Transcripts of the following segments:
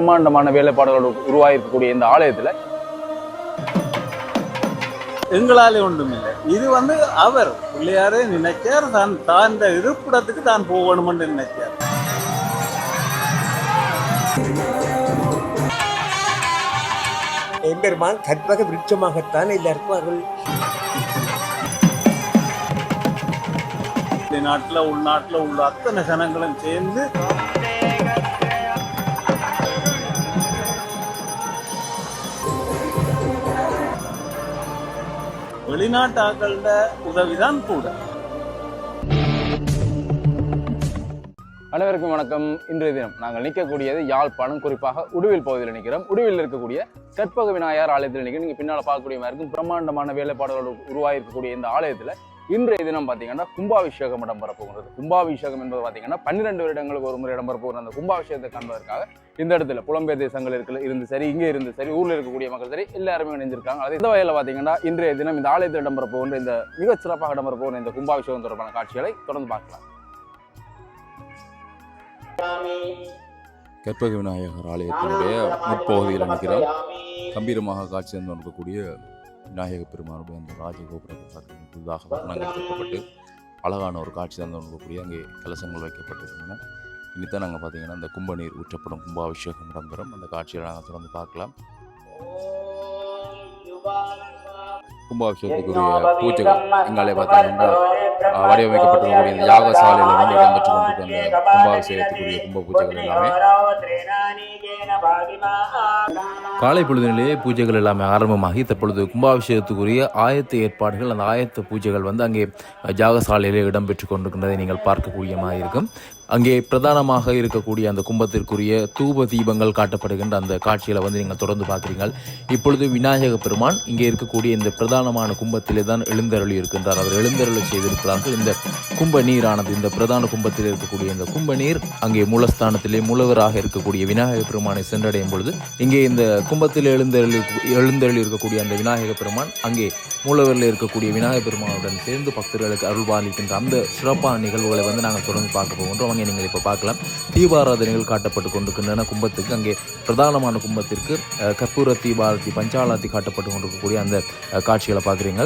பிரம்மாண்டமான வேலைப்பாடுகள் உருவாகிருக்கக்கூடிய இந்த ஆலயத்துல எங்களாலே ஒன்றுமில்லை. இது வந்து அவர் பிள்ளையாரே நினைச்சார் தான் தான் இந்த இருப்பிடத்துக்கு தான் போகணும்னு நினைச்சார் எம்பெருமான் கற்பக விருட்சமாகத்தான் எல்லாருக்கும் அருள் வெளிநாட்டில் உள்நாட்டில் உள்ள அத்தனை ஜனங்களும் சேர்ந்து வெளிநாட்டு ஆக்களோட உதவிதான் கூட. அனைவருக்கும் வணக்கம். இன்றைய தினம் நாங்கள் நிற்கக்கூடியது யாழ்ப்பாணம் குறிப்பாக உடுவில் பகுதியில் நிற்கிறோம். உடுவில் இருக்கக்கூடிய கற்பக விநாயகர் ஆலயத்தில் நிற்கிறோம். நீங்கள் பின்னால் பார்க்கக்கூடிய மாதிரி இருக்கும். பிரம்மாண்டமான வேலைப்பாடுகள் உருவாகிருக்கக்கூடிய இந்த ஆலயத்தில் இன்றைய தினம் பார்த்தீங்கன்னா கும்பாபிஷேகம் இடம்பெற போகிறது கும்பாபிஷேகம் என்பது பார்த்தீங்கன்னா பன்னிரெண்டு வருடங்களுக்கு ஒரு முறை இடம்பெற போகிற அந்த கும்பாபிஷேகத்தை காண்பதற்காக இந்த இடத்துல புலம்பெயர் தேசங்கள் இருக்கிற இருந்து சரி இங்கே இருந்து சரி ஊரில் இருக்கக்கூடிய மக்கள் சரி எல்லாருமே இணைஞ்சிருக்காங்க. அது இந்த வகையில் பார்த்தீங்கன்னா இன்றைய தினம் இந்த ஆலயத்தில் இடம்பெற போகின்ற இந்த மிகச் சிறப்பாக இடம்பெற போகிற இந்த கும்பாபிஷேகம் தொடர்பான காட்சிகளை தொடர்ந்து பார்க்கலாம். கற்பக விநாயகர் ஆலயத்தினுடைய முற்பகுதியில் நிற்கிறார். கம்பீரமாக காட்சி தந்து இருக்கக்கூடிய விநாயக பெருமானுடைய அந்த ராஜகோபுரத்தை பார்த்தீங்கன்னா புதிதாக வர்ணங்கள் கட்டப்பட்டு அழகான ஒரு காட்சி தான் இருக்கக்கூடிய அங்கே கலசங்கள் வைக்கப்பட்டிருக்கின்றன. இனித்தான் நாங்கள் பார்த்தீங்கன்னா அந்த கும்பநீர் ஊற்றப்படும் கும்பாபிஷேகம் இடம்பெறும். அந்த காட்சியை நாங்கள் தொடர்ந்து பார்க்கலாம். கும்பாபிஷேகத்துக்குரிய பூஜைகள் எங்காலே பார்த்தீங்கன்னா வடிவமைக்கப்பட்டிருக்கக்கூடிய இந்த யாகசாலையில் வந்து இடம்பெற்று கொண்டிருக்கிற அந்த கும்பாபிஷேகத்துக்குரிய கும்ப பூஜைகள் எல்லாமே. காலை பொழுதினிலேயே பூஜைகள் எல்லாமே ஆரம்பமாகி தற்பொழுது கும்பாபிஷேகத்துக்குரிய ஆயத்த ஏற்பாடுகள் அந்த ஆயத்த பூஜைகள் வந்து அங்கே ஜாகசாலையிலே இடம்பெற்று கொண்டிருக்கின்றதை நீங்கள் பார்க்கக்கூடியமாக இருக்கும் அங்கே பிரதானமாக இருக்கக்கூடிய அந்த கும்பத்திற்குரிய தூப தீபங்கள் காட்டப்படுகின்ற அந்த காட்சிகளை வந்து நீங்கள் தொடர்ந்து பார்க்குறீங்கள் இப்பொழுது விநாயக பெருமான் இங்கே இருக்கக்கூடிய இந்த பிரதானமான கும்பத்திலே தான் எழுந்தருளி இருக்கின்றார். அவர் எழுந்தருளி செய்திருக்கிறார்கள். இந்த கும்ப நீரானது இந்த பிரதான கும்பத்தில் இருக்கக்கூடிய இந்த கும்ப நீர் அங்கே மூலஸ்தானத்திலே மூலவராக இருக்கக்கூடிய விநாயக பெருமானை சென்றடையும் பொழுது இங்கே இந்த கும்பத்தில் எழுந்தருளி எழுந்தருளி இருக்கக்கூடிய அந்த விநாயக பெருமான் அங்கே மூலவரில் இருக்கக்கூடிய விநாயக பெருமானுடன் சேர்ந்து பக்தர்களுக்கு அருள்பாலிக்கின்ற அந்த சிறப்பான நிகழ்வுகளை வந்து நாங்கள் தொடர்ந்து பார்க்க போகின்றோம். அங்கே நீங்கள் இப்போ பார்க்கலாம். தீபாராதனைகள் காட்டப்பட்டு கொண்டிருக்கின்றன. கும்பத்துக்கு அங்கே பிரதானமான கும்பத்திற்கு கற்பூர தீபாரதி பஞ்சாலாத்தி காட்டப்பட்டு கொண்டிருக்கக்கூடிய அந்த காட்சிகளை பார்க்குறீங்க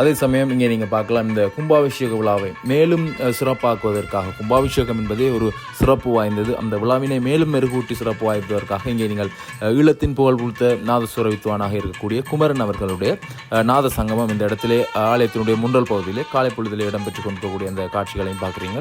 அதே சமயம் இங்கே நீங்கள் பார்க்கலாம் இந்த கும்பாபிஷேக விழாவை மேலும் சிறப்பாக்குவதற்காக. கும்பாபிஷேகம் என்பதே ஒரு சிறப்பு வாய்ந்தது. அந்த விழாவினை மேலும் மெருகூட்டி சிறப்பு வாய்ப்பதற்காக இங்கே நீங்கள் ஈழத்தின் புகழ் கொடுத்த நாதஸ்வர வித்வானாக இருக்கக்கூடிய குமரன் அவர்களுடைய நாத சங்கமம் இந்த இடத்திலே ஆலயத்தினுடைய முன்றல் பகுதியிலே காலை பொழுதிலே இடம்பெற்று கொண்டிருக்கக்கூடிய அந்த காட்சிகளையும் பார்க்குறீங்க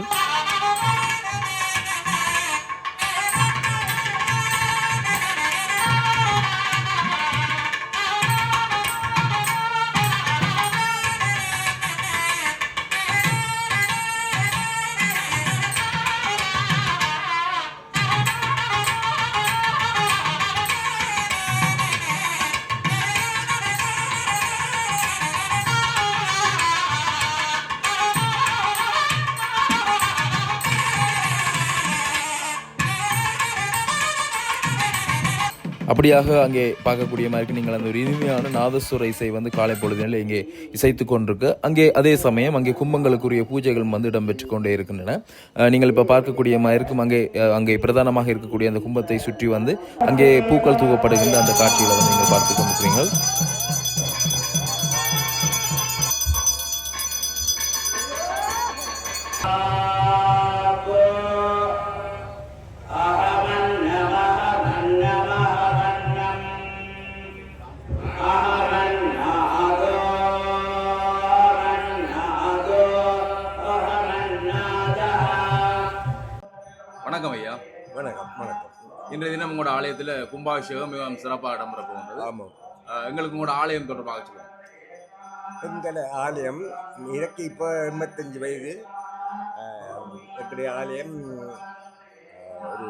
அப்படியாக அங்கே பார்க்கக்கூடிய மாதிரி நீங்கள் அந்த ஒரு இனிமையான நாதஸ்வர இசை வந்து காலை பொழுதினில் இங்கே இசைத்து கொண்டிருக்கு. அங்கே அதே சமயம் அங்கே கும்பங்களுக்குரிய பூஜைகள் வந்து இடம்பெற்று கொண்டே இருக்கின்றன. நீங்கள் இப்போ பார்க்கக்கூடிய மாதிரி இருக்கும். அங்கே அங்கே பிரதானமாக இருக்கக்கூடிய அந்த கும்பத்தை சுற்றி வந்து அங்கே பூக்கள் தூக்கப்படுகின்ற அந்த காட்சியில் வந்து நீங்கள் பார்த்து கொண்டிருக்கிறீர்கள். உங்களோட ஆலயத்தில் கும்பாபிஷேகம் மிகவும் சிறப்பாக இடம்பெற போகின்றது. ஆமாம் எங்களுக்கு உங்களோட ஆலயம் தொடர்பாக சொல்லுங்கள் எங்கள் ஆலயம் எனக்கு இப்போ எண்பத்தஞ்சு வயது. எங்களுடைய ஆலயம் ஒரு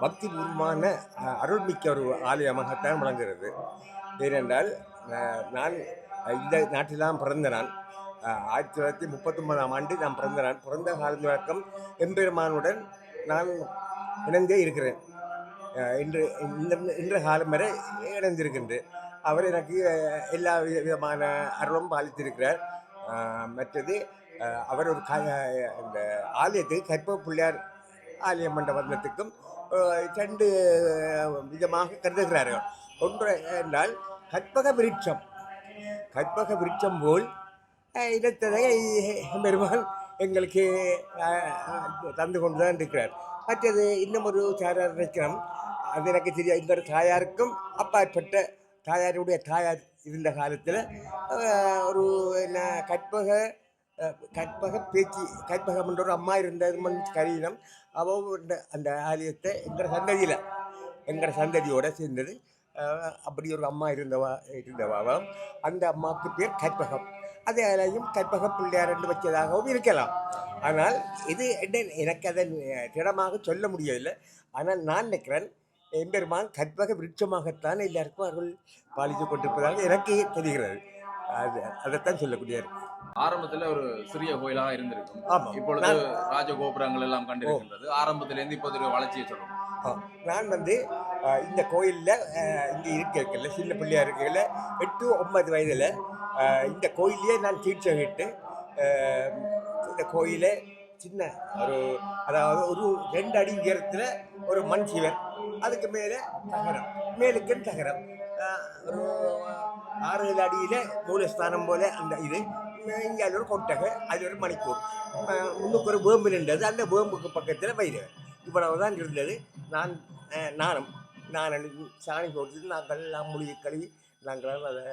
பக்திபூர்வமான ஆஹ், அருள்மிக்க ஒரு ஆலயமாகத்தான் விளங்குகிறது. ஏனென்றால் நான் இந்த நாட்டில்தான் பிறந்த நான். ஆயிரத்தி தொள்ளாயிரத்தி முப்பத்தொன்பதாம் ஆண்டு நான் பிறந்த நான். பிறந்த காலம் வழக்கம் எம்பெருமானுடன் நான் இணைந்தே இருக்கிறேன். இன்று இந்த இன்ற காலம் வரை இணைந்திருக்கின்ற அவர் எனக்கு எல்லா வித- விதமான அருளும் பாலித்திருக்கிறார். மற்றது அவர் ஒரு க இந்த ஆலயத்துக்கு கற்ப பிள்ளையார் ஆலய மண்டபத்துக்கும் ரெண்டு விதமாக கருதுகிறார்கள். ஒன்று என்றால் கற்பக விருட்சம். கற்பக விருட்சம் போல் அஹ், இனத்ததை பெருமான் எங்களுக்கு தந்து கொண்டு தான் இருக்கிறார். மற்றது இன்னும் ஒரு சாரார் நினைக்கிறோம் அது எனக்கு தெரியும். இந்த தாயாருக்கும் அப்பாற்பட்ட தாயாருடைய தாயார் இருந்த காலத்தில் ஒரு என்ன கற்பக கற்பக பேச்சு கற்பகம்ன்ற ஒரு அம்மா இருந்தது கரீனம் அவ அந்த ஆலயத்தை எங்கள் சந்ததியில் எங்கள் சந்ததியோடு சேர்ந்தது. அப்படி ஒரு அம்மா இருந்தவா இருந்தவாவும் அந்த அம்மாவுக்கு பேர் கற்பகம். அதே ஆலயம் கற்பக பிள்ளையார் என்று வச்சதாகவும் இருக்கலாம். ஆனால் இது என்ன எனக்கு அதை திடமாக சொல்ல முடியவில்லை. ஆனால் நான் நினைக்கிறேன் எம்பெருமான் கற்பக விருட்சமாகத்தான் எல்லாருக்கும் அருள் பாலித்து கொண்டிருப்பதாக எனக்கு தெரிகிறது. அது அதைத்தான் சொல்லக்கூடிய ஆரம்பத்துல ஒரு சிறிய கோயிலாக இருந்திருக்கும். ஆமாம். இப்பொழுது நான் ராஜகோபுரங்கள் எல்லாம் கண்டிருக்கின்றது. ஆரம்பத்துல இருந்து இப்போது வளர்ச்சியை சொல்லுவோம். நான் வந்து இந்த கோயிலில் இங்கே இருக்க இருக்கல சின்ன பிள்ளையா இருக்கையில் எட்டு ஒன்பது வயதில் இந்த கோயிலையே நான் தீட்சை விட்டு இந்த கோயிலை சின்ன ஒரு அதாவது ஒரு ரெண்டு அடி உயரத்தில் ஒரு மண் சிவர் அதுக்கு மேலே தகரம். மேலுக்கும் தகரம். ஒரு ஆறு ஏழு அடியில் மூலஸ்தானம் போல அந்த இது. இங்கே அது ஒரு கொட்டகை அது ஒரு மணிக்கூர். அஹ், முன்னுக்கு ஒரு வேம்பு நின்றது. அந்த வேம்புக்கு பக்கத்தில் வைரவர் இவ்வளவு தான் இருந்தது. நான் நானும் நான் சாணி போட்டு நாங்கள் எல்லாம் மொழியை கழுவி நாங்கள் அதை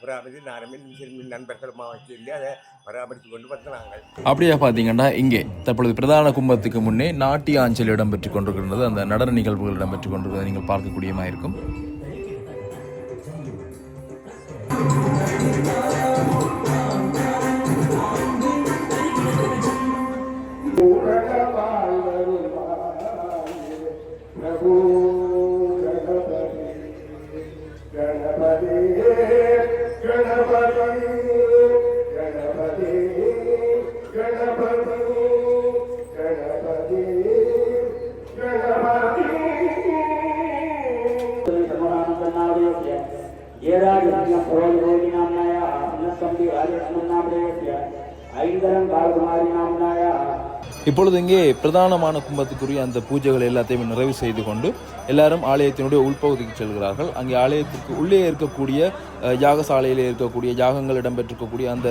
பிராமதி பராமரித்து நானும் என் நண்பர்களுமா வச்சிருந்து அதை பராமரித்து கொண்டு வந்தாங்க அப்படியே பார்த்தீங்கன்னா இங்கே தற்பொழுது பிரதான கும்பத்துக்கு முன்னே நாட்டிய ஆஞ்சல் இடம்பெற்று கொண்டிருக்கின்றது. அந்த நடன நிகழ்வுகள் இடம்பெற்று கொண்டிருக்கிறது நீங்கள் பார்க்கக்கூடியமாக இருக்கும் இப்பொழுது இங்கே பிரதானமான கும்பத்துக்குரிய அந்த பூஜைகள் எல்லாத்தையும் நிறைவு செய்து கொண்டு எல்லாரும் ஆலயத்தினுடைய உள்பகுதிக்கு செல்கிறார்கள். அங்கே ஆலயத்திற்கு உள்ளே இருக்கக்கூடிய யாகசாலையில் இருக்கக்கூடிய யாகங்கள் இடம்பெற்றிருக்கக்கூடிய அந்த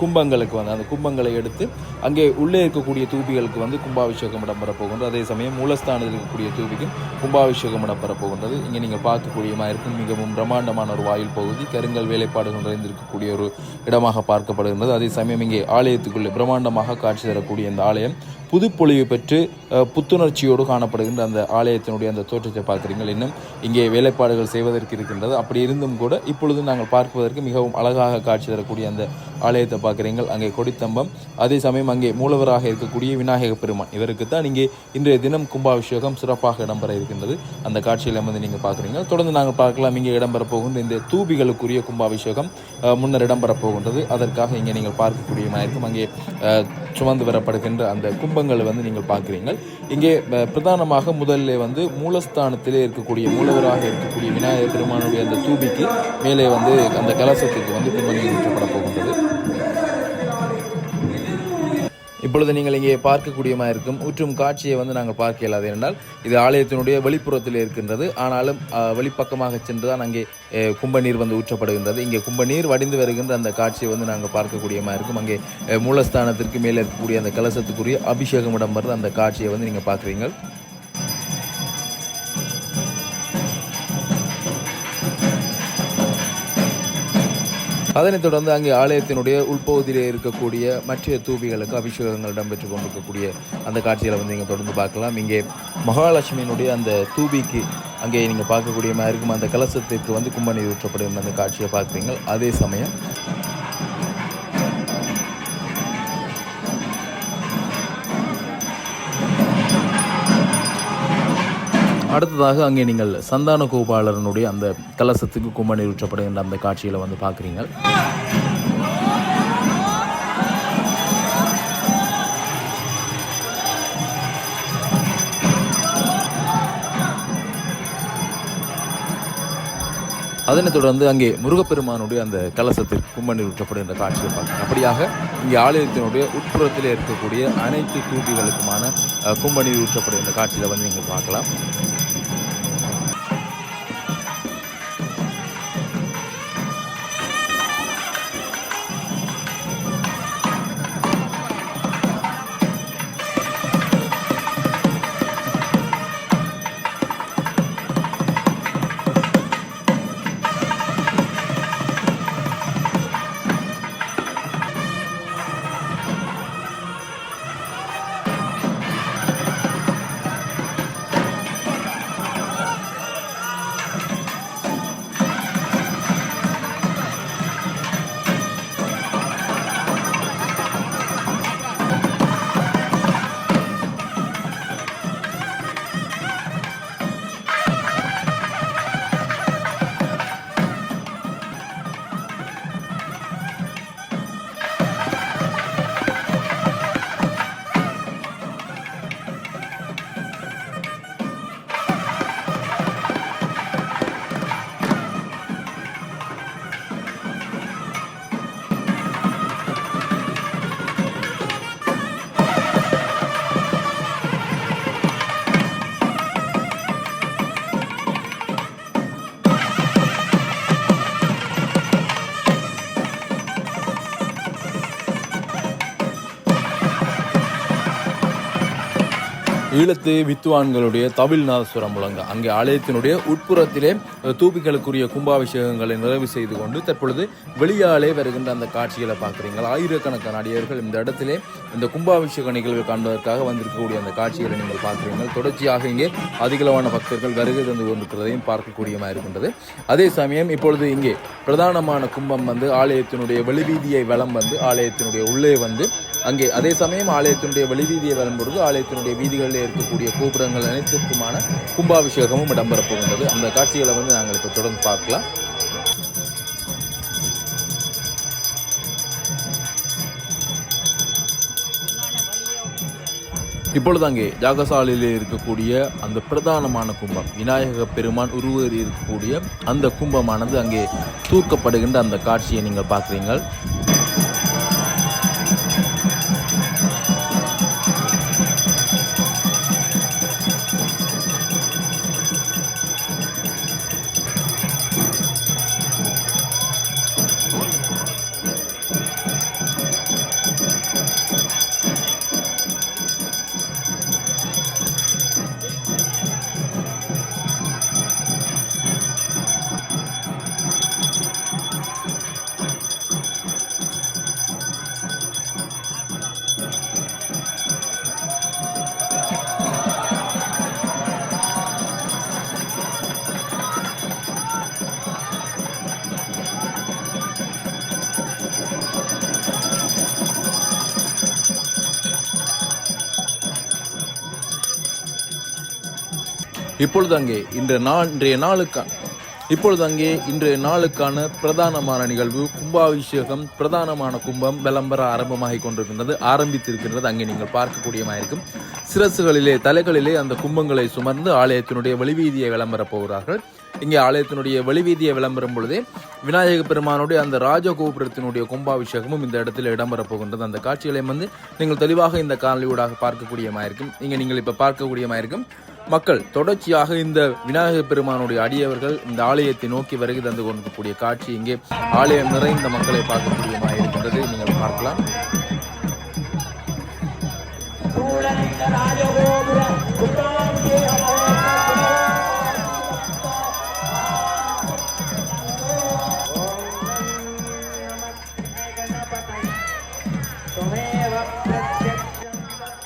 கும்பங்களுக்கு வந்து அந்த கும்பங்களை எடுத்து அங்கே உள்ளே இருக்கக்கூடிய தூபிகளுக்கு வந்து கும்பாபிஷேகம் இடம்பெற போகின்றது. அதே சமயம் மூலஸ்தானத்தில் இருக்கக்கூடிய தூபிக்கும் கும்பாபிஷேகம் இடம்பெற போகின்றது. இங்கே நீங்கள் பார்க்கக்கூடியமாக இருக்கும் மிகவும் பிரம்மாண்டமான ஒரு வாயில் பகுதி. கருங்கல் வேலைப்பாடுகள் நிறைந்திருக்கக்கூடிய ஒரு இடமாக பார்க்கப்படுகின்றது. அதே சமயம் இங்கே ஆலயத்துக்குள்ளே பிரம்மாண்டமாக காட்சி தரக்கூடிய இந்த ஆலயம் புதுப்பொழிவு பெற்று புத்துணர்ச்சியோடு காணப்படுகின்ற அந்த ஆலயத்தினுடைய அந்த தோற்றத்தை பார்க்குறீங்கள் இன்னும் இங்கே வேலைப்பாடுகள் செய்வதற்கு இருக்கின்றது. அப்படி இருந்தும் கூட இப்பொழுது நாங்கள் பார்ப்பதற்கு மிகவும் அழகாக காட்சி தரக்கூடிய அந்த ஆலயத்தை பார்க்குறீங்கள் அங்கே கொடித்தம்பம் அதே சமயம் அங்கே மூலவராக இருக்கக்கூடிய விநாயக பெருமான். இவருக்கு தான் இங்கே இன்றைய தினம் கும்பாபிஷேகம் சிறப்பாக இடம்பெற இருக்கின்றது. அந்த காட்சியில் வந்து நீங்கள் பார்க்குறீங்க. தொடர்ந்து நாங்கள் பார்க்கலாம். இங்கே இடம்பெற போகின்ற இந்த தூபிகளுக்குரிய கும்பாபிஷேகம் முன்னர் இடம்பெற போகின்றது. அதற்காக இங்கே நீங்கள் பார்க்கக்கூடிய இருக்கும் அங்கே சுமந்து வரப்படுகின்ற அந்த கும்பங்களை வந்து நீங்கள் பார்க்குறீங்க. இங்கே பிரதானமாக முதல்ல வந்து மூலஸ்தானத்திலே இருக்கக்கூடிய மூலவராக இருக்கக்கூடிய விநாயகர் பெருமானுடைய அந்த தூபிக்கு மேலே வந்து அந்த கலசத்துக்கு வந்து கும்பங்கள் ஊற்றப்பட போகின்றது. இப்பொழுது நீங்கள் இங்கே பார்க்கக்கூடியமாக இருக்கும். ஊற்றும் காட்சியை வந்து நாங்கள் பார்க்க இயலாது என்றால் இது ஆலயத்தினுடைய வெளிப்புறத்தில் இருக்கின்றது. ஆனாலும் வெளிப்பக்கமாக சென்று தான் அங்கே கும்ப நீர் வந்து ஊற்றப்படுகின்றது. இங்கே கும்பநீர் வடிந்து வருகின்ற அந்த காட்சியை வந்து நாங்கள் பார்க்கக்கூடியமாக இருக்கும். அங்கே மூலஸ்தானத்திற்கு மேலே இருக்கக்கூடிய அந்த கலசத்துக்குரிய அபிஷேகம் இடம்பெறுற அந்த காட்சியை வந்து நீங்கள் பார்க்குறீங்க அதனைத் தொடர்ந்து அங்கே ஆலயத்தினுடைய உள்பகுதியிலே இருக்கக்கூடிய மற்ற தூபிகளுக்கு அபிஷேகங்கள் இடம்பெற்று கொண்டிருக்கக்கூடிய அந்த காட்சிகளை வந்து நீங்கள் தொடர்ந்து பார்க்கலாம். இங்கே மகாலட்சுமியினுடைய அந்த தூபிக்கு அங்கே நீங்கள் பார்க்கக்கூடிய மாதிரி இருக்கும். அந்த கலசத்திற்கு வந்து கும்பநீர் ஊற்றப்படுகின்ற அந்த காட்சியை பார்க்குறீங்க அதே சமயம் அடுத்ததாக அங்கே நீங்கள் சந்தான கோபாலனுடைய அந்த கலசத்துக்கு கும்பநீர் ஊற்றப்படுகின்ற அந்த காட்சியில் வந்து பார்க்குறீங்க. அதனைத் தொடர்ந்து அங்கே முருகப்பெருமானுடைய அந்த கலசத்திற்கு கும்பநீர் ஊற்றப்படுகின்ற காட்சியை பார்க்கணும் அப்படியாக இங்கே ஆலயத்தினுடைய உட்புறத்தில் இருக்கக்கூடிய அனைத்து தூபிகளுக்குமான கும்பநீர் ஊற்றப்படுகின்ற காட்சியில் வந்து நீங்கள் பார்க்கலாம். ஈழத்து வித்துவான்களுடைய தவிழ்நாதஸ்வரம் முழங்க. அங்கே ஆலயத்தினுடைய உட்புறத்திலே தூபிகளுக்குரிய கும்பாபிஷேகங்களை நிறைவு செய்து கொண்டு தற்பொழுது வெளியாலே வருகின்ற அந்த காட்சிகளை பார்க்குறீங்களா ஆயிரக்கணக்கான அடியர்கள் இந்த இடத்திலே இந்த கும்பாபிஷேக நிகழ்வு காண்பதற்காக வந்திருக்கக்கூடிய அந்த காட்சிகளை நீங்கள் பார்க்குறீங்கள் தொடர்ச்சியாக இங்கே அதிகளவான பக்தர்கள் வருகை தந்து கொண்டிருக்கிறதையும் பார்க்கக்கூடியமாக இருக்கின்றது. அதே சமயம் இப்பொழுது இங்கே பிரதானமான கும்பம் வந்து ஆலயத்தினுடைய வெளிவீதியை வளம் வந்து ஆலயத்தினுடைய உள்ளே வந்து அங்கே அதே சமயம் ஆலயத்தினுடைய வெளிவீதியை வரும்பொழுது ஆலயத்தினுடைய வீதிகளில் இருக்கக்கூடிய கோபுரங்கள் அனைத்திற்குமான கும்பாபிஷேகமும் இடம்பெறப் போகின்றது அந்த காட்சிகளை வந்து நாங்கள் இப்போ தொடர்ந்து பார்க்கலாம். இப்பொழுது அங்கே ஜாகசாலையில் இருக்கக்கூடிய அந்த பிரதானமான கும்பம் விநாயக பெருமான் உருவேறி இருக்கக்கூடிய அந்த கும்பமானது அங்கே தூக்கப்படுகின்ற அந்த காட்சியை நீங்கள் பார்க்குறீங்கள் இப்பொழுது அங்கே இன்று நாள் இன்றைய நாளுக்கான இப்பொழுது அங்கே இன்றைய நாளுக்கான பிரதானமான நிகழ்வு கும்பாபிஷேகம் பிரதானமான கும்பம் விளம்பர ஆரம்பமாகிக் கொண்டிருக்கின்றது ஆரம்பித்திருக்கின்றது. அங்கே நீங்கள் பார்க்கக்கூடியமாயிருக்கும். சிரசுகளிலே தலைகளிலே அந்த கும்பங்களை சுமர்ந்து ஆலயத்தினுடைய வெளிவீதியை விளம்பரப் போகிறார்கள். இங்கே ஆலயத்தினுடைய வெளிவீதியை விளம்பரம் பொழுதே விநாயக பெருமானுடைய அந்த ராஜகோபுரத்தினுடைய கும்பாபிஷேகமும் இந்த இடத்தில் இடம்பெறப் போகின்றது. அந்த காட்சிகளை வந்து நீங்கள் தெளிவாக இந்த காணொலியூடாக பார்க்கக்கூடியமாயிருக்கும். இங்கே நீங்கள் இப்போ பார்க்கக்கூடியமாயிருக்கும். மக்கள் தொடர்ச்சியாக இந்த விநாயகர் பெருமானுடைய அடியவர்கள் இந்த ஆலயத்தை நோக்கி வருகை தந்து கொண்டிருக்கக்கூடிய காட்சி இங்கே ஆலயம் நிறைந்த மக்களை பார்க்கக்கூடியமாக இருக்கின்றது. நீங்கள் பார்க்கலாம்.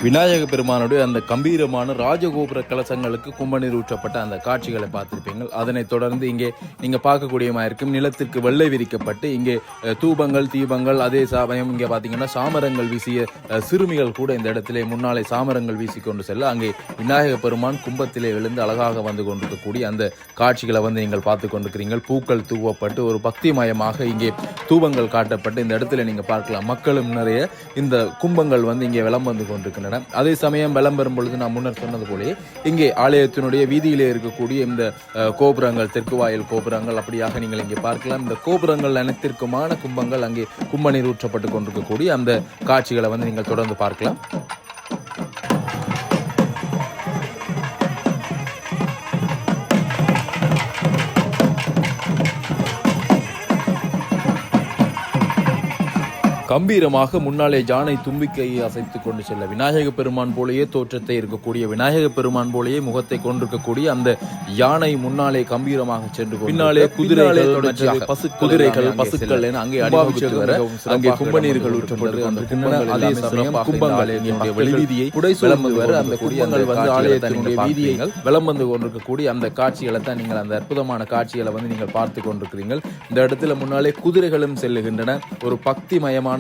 விநாயக பெருமானுடைய அந்த கம்பீரமான ராஜகோபுர கலசங்களுக்கு கும்பநீர் ஊற்றப்பட்ட அந்த காட்சிகளை பார்த்திருப்பீங்க அதனைத் தொடர்ந்து இங்கே நீங்கள் பார்க்கக்கூடிய இருக்கும் நிலத்திற்கு வெள்ளை விரிக்கப்பட்டு இங்கே தூபங்கள் தீபங்கள் அதே சமயம் இங்கே பார்த்தீங்கன்னா சாமரங்கள் வீசிய சிறுமிகள் கூட இந்த இடத்திலே முன்னாலே சாமரங்கள் வீசி கொண்டு செல்ல அங்கே விநாயக பெருமான் கும்பத்திலே விழுந்து அழகாக வந்து கொண்டிருக்கக்கூடிய அந்த காட்சிகளை வந்து நீங்கள் பார்த்து கொண்டிருக்கிறீர்கள். பூக்கள் தூவப்பட்டு ஒரு பக்திமயமாக இங்கே தூபங்கள் காட்டப்பட்டு இந்த இடத்துல நீங்கள் பார்க்கலாம். மக்களும் நிறைய இந்த கும்பங்கள் வந்து இங்கே விளம்பந்து கொண்டிருக்கின்றன. இருக்கின்றன அதே சமயம் வலம் வரும் பொழுது நான் முன்னர் சொன்னது போலே இங்கே ஆலயத்தினுடைய வீதியிலே இருக்கக்கூடிய இந்த கோபுரங்கள் தெற்கு வாயில் கோபுரங்கள் அப்படியாக நீங்கள் இங்கே பார்க்கலாம். இந்த கோபுரங்கள் அனைத்திற்குமான கும்பங்கள் அங்கே கும்ப நீர் ஊற்றப்பட்டு கொண்டிருக்கக்கூடிய அந்த காட்சிகளை வந்து நீங்கள் தொடர்ந்து பார்க்கலாம். கம்பீரமாக முன்னாலே ஜானை தும்பிக்கையை அசைத்துக் கொண்டு செல்ல விநாயக பெருமான் போலேயே தோற்றத்தை இருக்கக்கூடிய விநாயக பெருமான் போலேயே முகத்தை கொண்டிருக்கக்கூடிய அந்த யானை முன்னாலே கம்பீரமாக சென்று பின்னாலே குதிரைகள் பசு குதிரைகள் பசுக்கள் என அங்கே வர அங்கே கும்பநீர்கள் ஊற்றப்பட்டு அந்த கும்பங்கள் அதே சமயம் கும்பங்கள் எங்களுடைய வெளிவீதியை புடை சுழந்து வர அந்த கும்பங்கள் வந்து ஆலயத்தினுடைய வீதியை விளம் வந்து கொண்டிருக்கக்கூடிய அந்த காட்சிகளை தான் நீங்கள் அந்த அற்புதமான காட்சிகளை வந்து நீங்கள் பார்த்து கொண்டிருக்கிறீர்கள். இந்த இடத்துல முன்னாலே குதிரைகளும் செல்லுகின்றன. ஒரு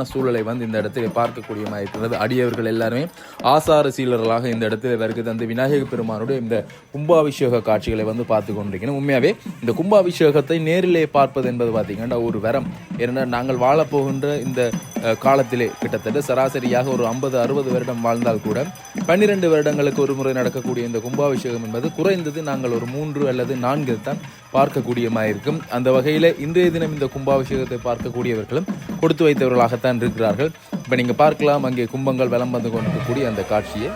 சாதகமான சூழலை வந்து இந்த இடத்துல பார்க்கக்கூடியமாக இருக்கிறது அடியவர்கள் எல்லாருமே ஆசார சீலர்களாக இந்த இடத்துல வருகிறது அந்த விநாயக பெருமானுடைய இந்த கும்பாபிஷேக காட்சிகளை வந்து பார்த்து கொண்டிருக்கணும் உண்மையாகவே இந்த கும்பாபிஷேகத்தை நேரிலே பார்ப்பது என்பது பார்த்தீங்கன்னா ஒரு வரம். ஏன்னா நாங்கள் வாழப்போகின்ற இந்த காலத்திலே கிட்டத்தட்ட சராசரியாக ஒரு ஐம்பது அறுபது வருடம் வாழ்ந்தால் கூட பன்னிரெண்டு வருடங்களுக்கு ஒரு முறை நடக்கக்கூடிய இந்த கும்பாபிஷேகம் என்பது குறைந்தது நாங்கள் ஒரு மூன்று அல்லது நான்கு தான் பார்க்கக்கூடியமாக இருக்கும் அந்த வகையில் இன்றைய தினம் இந்த கும்பாபிஷேகத்தை பார்க்கக்கூடியவர்களும் கொடுத்து வைத்தவர்களாகத்தான் இருக்கிறார்கள். இப்போ நீங்கள் பார்க்கலாம் அங்கே கும்பங்கள் வலம் வந்து கொண்டிருக்கக்கூடிய அந்த காட்சியை.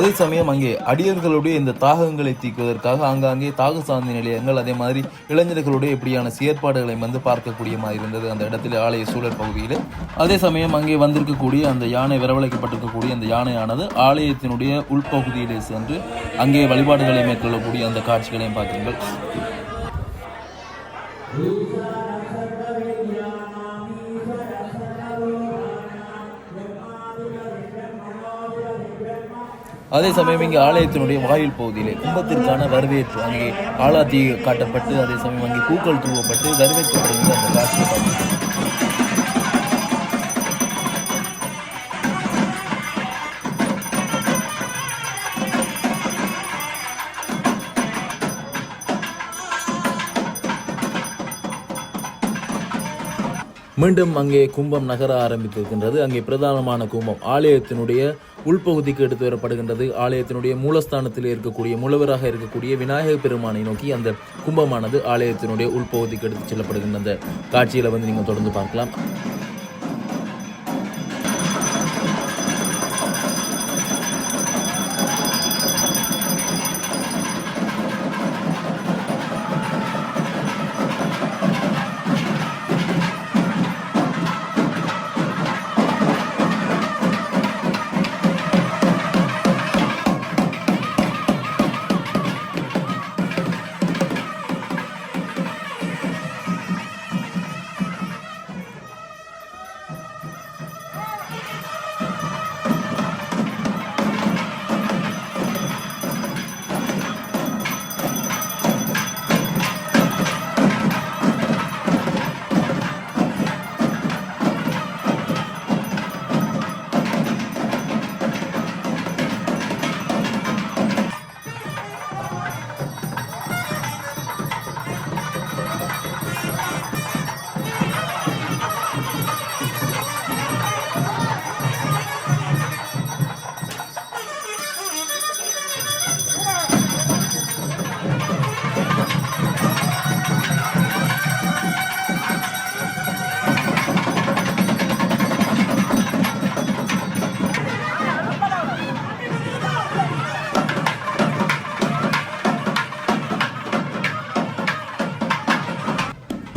அதே சமயம் அங்கே அடியர்களுடைய இந்த தாகங்களை தீக்குவதற்காக ஆங்காங்கே தாக சாந்தி நிலையங்கள் அதே மாதிரி இளைஞர்களுடைய இப்படியான செயற்பாடுகளை வந்து பார்க்கக்கூடியமாக இருந்தது அந்த இடத்துல ஆலய சூழல் பகுதியில். அதே சமயம் அங்கே வந்திருக்கக்கூடிய அந்த யானை வரவழைக்கப்பட்டிருக்கக்கூடிய அந்த யானையானது ஆலயத்தினுடைய உள்பகுதியிலே சென்று அங்கே வழிபாடுகளை மேற்கொள்ளக்கூடிய அந்த காட்சிகளையும் பார்க்கிறீர்கள். அதே சமயம் இங்கே ஆலயத்தினுடைய வாயில் பகுதியிலே கும்பத்திற்கான வரவேற்பு அங்கே ஆளாத்தி காட்டப்பட்டு அதே சமயம் அங்கே பூக்கள் தூவப்பட்டு வரவேற்கப்படுகிறது அந்த காட்சியை பார்க்கிறோம். மீண்டும் அங்கே கும்பம் நகர ஆரம்பித்திருக்கின்றது. அங்கே பிரதானமான கும்பம் ஆலயத்தினுடைய உள்பகுதிக்கு எடுத்து வரப்படுகின்றது. ஆலயத்தினுடைய மூலஸ்தானத்தில் இருக்கக்கூடிய முழுவராக இருக்கக்கூடிய விநாயகர் பெருமானை நோக்கி அந்த கும்பமானது ஆலயத்தினுடைய உள்பகுதிக்கு எடுத்து செல்லப்படுகின்ற அந்த காட்சியில வந்து நீங்கள் தொடர்ந்து பார்க்கலாம்.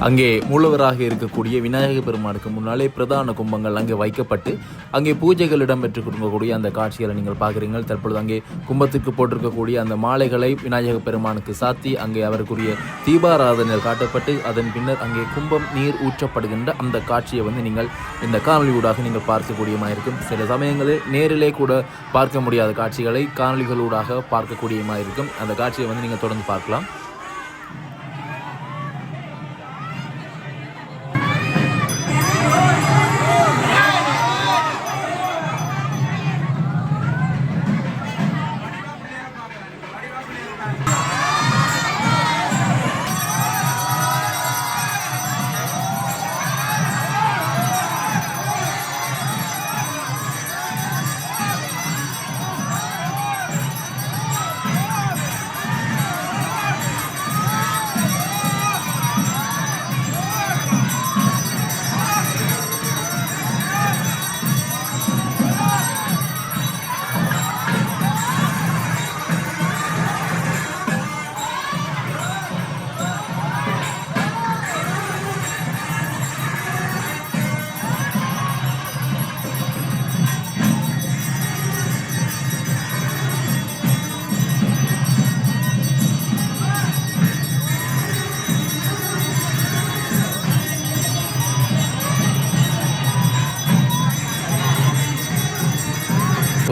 அங்கே மூலவராக இருக்கக்கூடிய விநாயக பெருமானுக்கு முன்னாலே பிரதான கும்பங்கள் அங்கே வைக்கப்பட்டு அங்கே பூஜைகள் இடம்பெற்று கொடுக்கக்கூடிய அந்த காட்சிகளை நீங்கள் பார்க்குறீங்க தற்பொழுது அங்கே கும்பத்துக்கு போட்டிருக்கக்கூடிய அந்த மாலைகளை விநாயக பெருமானுக்கு சாத்தி அங்கே அவருக்குரிய தீபாராதனைகள் காட்டப்பட்டு அதன் பின்னர் அங்கே கும்பம் நீர் ஊற்றப்படுகின்ற அந்த காட்சியை வந்து நீங்கள் இந்த காணொலி ஊடாக நீங்கள் பார்க்கக்கூடியமாக இருக்கும் சில சமயங்களில் நேரிலே கூட பார்க்க முடியாத காட்சிகளை காணொலிகளூடாக பார்க்கக்கூடியமாக இருக்கும் அந்த காட்சியை வந்து நீங்கள் தொடர்ந்து பார்க்கலாம்.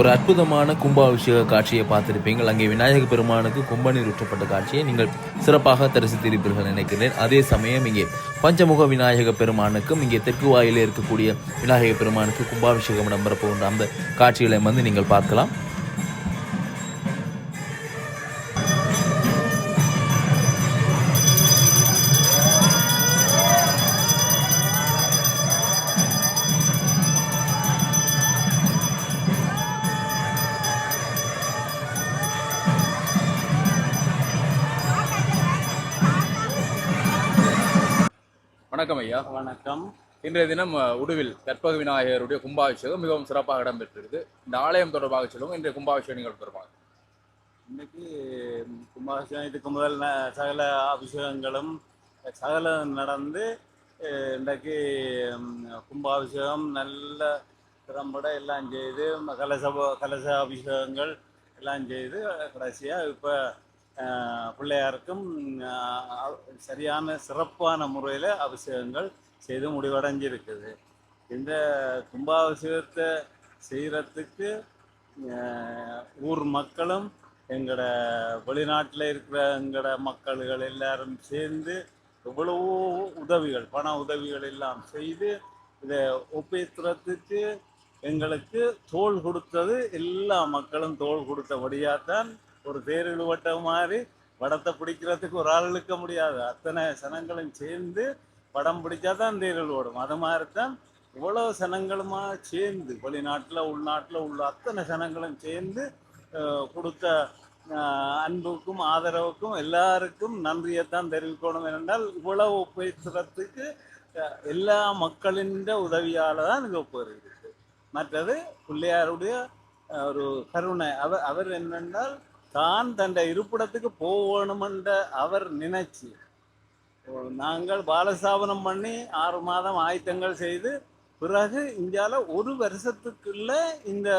ஒரு அற்புதமான கும்பாபிஷேக காட்சியை பார்த்துருப்பீங்கள் அங்கே விநாயக பெருமானுக்கு கும்பநீர் ஊற்றப்பட்ட காட்சியை நீங்கள் சிறப்பாக தரிசித்திருப்பீர்கள் நினைக்கிறேன். அதே சமயம் இங்கே பஞ்சமுக விநாயக பெருமானுக்கும் இங்கே தெற்கு வாயிலே இருக்கக்கூடிய விநாயக பெருமானுக்கு கும்பாபிஷேகம் இடம்பெற போகின்ற அந்த காட்சிகளை வந்து நீங்கள் பார்க்கலாம். வணக்கம் ஐயா. வணக்கம். இன்றைய தினம் உடுவில் கற்பக விநாயகருடைய கும்பாபிஷேகம் மிகவும் சிறப்பாக இடம்பெற்றிருக்கு இந்த ஆலயம் தொடர்பாக சொல்லுவோம். இன்றைய கும்பாபிஷேகம் நீங்கள் தொடர்பாக. இன்னைக்கு கும்பாபிஷேகம் இதுக்கு முதல் சகல அபிஷேகங்களும் சகலம் நடந்து இன்றைக்கு கும்பாபிஷேகம் நல்ல திறம்பட எல்லாம் செய்து கலச கலச அபிஷேகங்கள் எல்லாம் செய்து கடைசியாக இப்போ பிள்ளையாருக்கும் சரியான சிறப்பான முறையில் அபிஷேகங்கள் செய்து முடிவடைஞ்சிருக்குது. இந்த கும்பாபிஷேகத்தை செய்கிறதுக்கு ஊர் மக்களும் எங்களோட வெளிநாட்டில் இருக்கிற எங்களோட மக்கள்கள் எல்லாரும் சேர்ந்து எவ்வளவோ உதவிகள் பண உதவிகள் எல்லாம் செய்து இதை ஒப்பேத்துறதுக்கு எங்களுக்கு தோள் கொடுத்தது எல்லா மக்களும் தோல் கொடுத்தபடியாக தான் ஒரு தேர் இழுவட்ட மாதிரி படத்தை பிடிக்கிறதுக்கு ஒரு ஆள் இழுக்க முடியாது. அத்தனை சனங்களும் சேர்ந்து படம் பிடிச்சா தான் தேர் இழுவடும். அது மாதிரி தான் இவ்வளோ சனங்களுமா சேர்ந்து வெளிநாட்டில் உள்நாட்டில் உள்ள அத்தனை சனங்களும் சேர்ந்து கொடுத்த அன்புக்கும் ஆதரவுக்கும் எல்லாருக்கும் நன்றியைத்தான் தெரிவிக்கணும் என்றால் இவ்வளவு பேசுறதுக்கு எல்லா மக்களின் உதவியால் தான் இங்கே போயிருக்கு மற்றது பிள்ளையாருடைய ஒரு கருணை. அவர் அவர் என்னென்றால் தான் தன்னை இருப்பிடத்துக்கு போகணுமென்ற அவர் நினைச்சு. நாங்கள் பாலஸ்தாபனம் பண்ணி ஆறு மாதம் ஆயத்தங்கள் செய்து பிறகு இந்தியாவில் ஒரு வருஷத்துக்குள்ள இந்த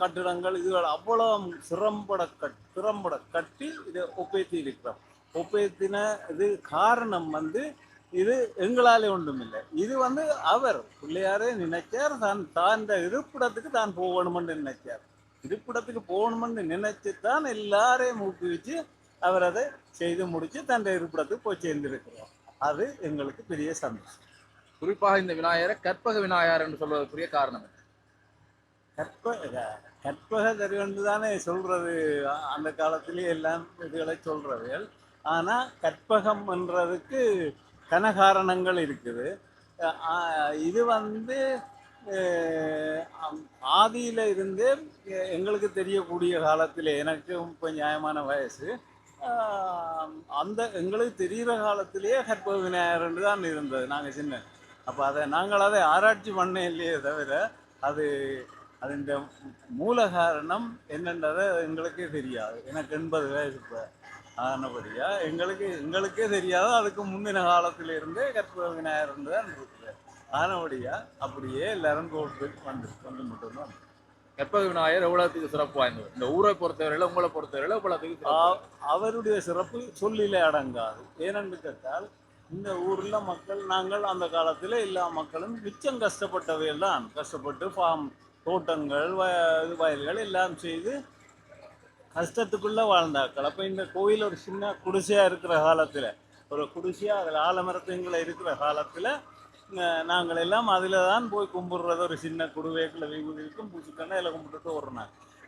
கட்டிடங்கள் இதுகள் அவ்வளோ சிறம்பட கட் சிரம்பட கட்டி இதை ஒப்பேத்தி இருக்கிறோம் ஒப்பேத்தின இது காரணம் வந்து இது எங்களாலே ஒன்றுமில்லை. இது வந்து அவர் பிள்ளையாரே நினைச்சார் தான் தான் இந்த இருப்பிடத்துக்கு தான் போகணுமென்று நினைச்சார். இருப்பிடத்துக்கு போகணுமென்று நினைச்சு தான் எல்லாரையும் ஊக்குவிச்சு அவர் அதை செய்து முடிச்சு தன் இருப்பிடத்துக்கு போய் சேர்ந்திருக்கிறோம் அது எங்களுக்கு பெரிய சந்தோஷம். குறிப்பாக இந்த விநாயகரை கற்பக விநாயகர் என்று சொல்வதற்குரிய காரணம் என்ன? கற்ப கற்பக தருவன்று தானே சொல்றது. அந்த காலத்திலேயே எல்லாம் இதுகளை சொல்றவர்கள் ஆனா கற்பகம் என்றதுக்கு கனகாரணங்கள் இருக்குது. இது வந்து ஆதியில இருந்தே எங்களுக்கு தெரியக்கூடிய காலத்தில் எனக்கு இப்போ நியாயமான வயசு. அந்த எங்களுக்கு தெரிகிற காலத்திலேயே கற்பக விநாயகர்னு தான் இருந்தது. நாங்கள் சின்ன. அப்போ அதை நாங்கள் அதை ஆராய்ச்சி பண்ண இல்லையே தவிர அது அதன் மூல காரணம் என்னன்றதை எங்களுக்கே தெரியாது. எனக்கு எண்பது வயசு இப்போ ஆனபடியாக எங்களுக்கு எங்களுக்கே தெரியாது அதுக்கு முந்தின காலத்திலிருந்தே கற்பக விநாயகர் தான் இருக்கு ஆனபடியா அப்படியே எல்லாரும் கோட்டு வந்து வந்து மட்டும்தான் கற்ப விநாயகர் எவ்வளோத்துக்கு சிறப்பு வாய்ந்தவர்? இந்த ஊரை பொறுத்தவரையில் உங்களை பொறுத்தவரையில் எவ்வளோத்துக்கு அவருடைய சிறப்பு சொல்லிலே அடங்காது. ஏனென்று கேட்டால் இந்த ஊர்ல மக்கள் நாங்கள் அந்த காலத்துல எல்லா மக்களும் மிச்சம் கஷ்டப்பட்டவையெல்லாம் தான் கஷ்டப்பட்டு ஃபார்ம் தோட்டங்கள் வ இது வயல்கள் எல்லாம் செய்து கஷ்டத்துக்குள்ள வாழ்ந்தாக்கள் அப்போ இந்த கோயில் ஒரு சின்ன குடிசையா இருக்கிற காலத்துல ஒரு குடிசையா அதில் ஆலமரத்துங்களை இருக்கிற காலத்துல நாங்கள் எல்லாம் அதில் தான் போய் கும்பிடுறது. ஒரு சின்ன குடுவேக்கில் விபூதி இருக்கும் பூச்சிக்கான இதில் கும்பிட்டுட்டு வர்றோம்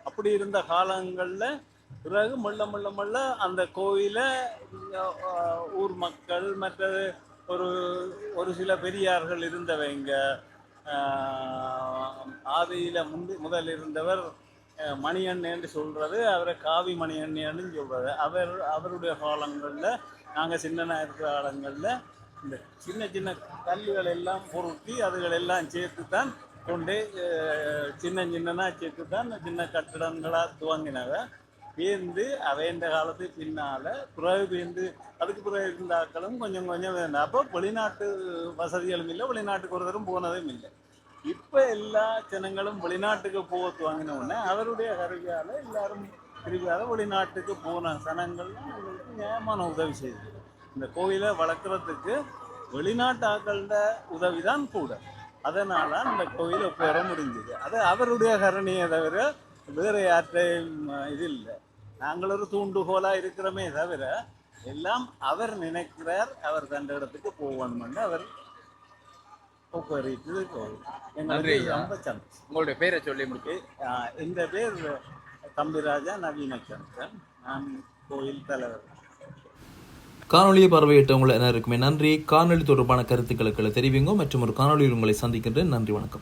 அப்படி இருந்த காலங்களில் பிறகு மெல்ல மெல்ல மெல்ல அந்த கோயிலை ஊர் மக்கள் மற்றது ஒரு ஒரு சில பெரியார்கள் இருந்தவங்க. ஆதியில் முந்தி முதல் இருந்தவர் மணியண்ணேன்னு சொல்கிறது அவரை காவி மணியண்ணேன்னு சொல்கிறது அவர் அவருடைய காலங்களில் நாங்கள் சின்னனாக இருக்கிற காலங்களில் இந்த சின்ன சின்ன கல்லுகள் எல்லாம் பொருட்டி அதுகள் எல்லாம் சேர்த்து தான் கொண்டு சின்ன சின்னனா சேர்த்து தான் சின்ன கட்டிடங்களாக துவங்கினவ. பேர்ந்து அவைந்த காலத்து பின்னால பிறகு பேர்ந்து அதுக்கு பிறகு இருந்த கொஞ்சம் கொஞ்சம் வேணும் அப்போ வெளிநாட்டு வசதிகளும் இல்லை வெளிநாட்டுக்கு ஒருத்தரும் போனதும் இல்லை. இப்போ எல்லா ஜனங்களும் வெளிநாட்டுக்கு போக துவங்கின உடனே அவருடைய கருவியால் எல்லாரும் திருவியால் வெளிநாட்டுக்கு போன சனங்கள்லாம் எங்களுக்கு நியாயமான உதவி செய்தது இந்த கோயிலை வளர்க்குறதுக்கு வெளிநாட்டு ஆட்களோட உதவி தான் கூட. அதனால அந்த கோயில் பெற முடிஞ்சது. அது அவருடைய கருணையை தவிர வேறு யார்கிட்டையும் இது இல்லை. நாங்கள் ஒரு தூண்டுகோலாக இருக்கிறோமே தவிர எல்லாம் அவர் நினைக்கிறார் அவர் தந்த இடத்துக்கு போகணும்னு அவர் ஊக்குவித்து எங்களுக்கு. ரொம்ப சந்தோஷம். உங்களுடைய பேரை சொல்லி முடிச்சு இந்த பேர் தம்பிராஜா நவீனச்சந்திரன். நான் கோயில் தலைவர். காணொலியை பார்வையிட்ட உங்களை எல்லாருக்குமே நன்றி. காணொலி தொடர்பான கருத்துக்களுக்கு தெரிவிங்க. மற்றும் ஒரு காணொலியில் உங்களை சந்திக்கின்றேன். நன்றி வணக்கம்.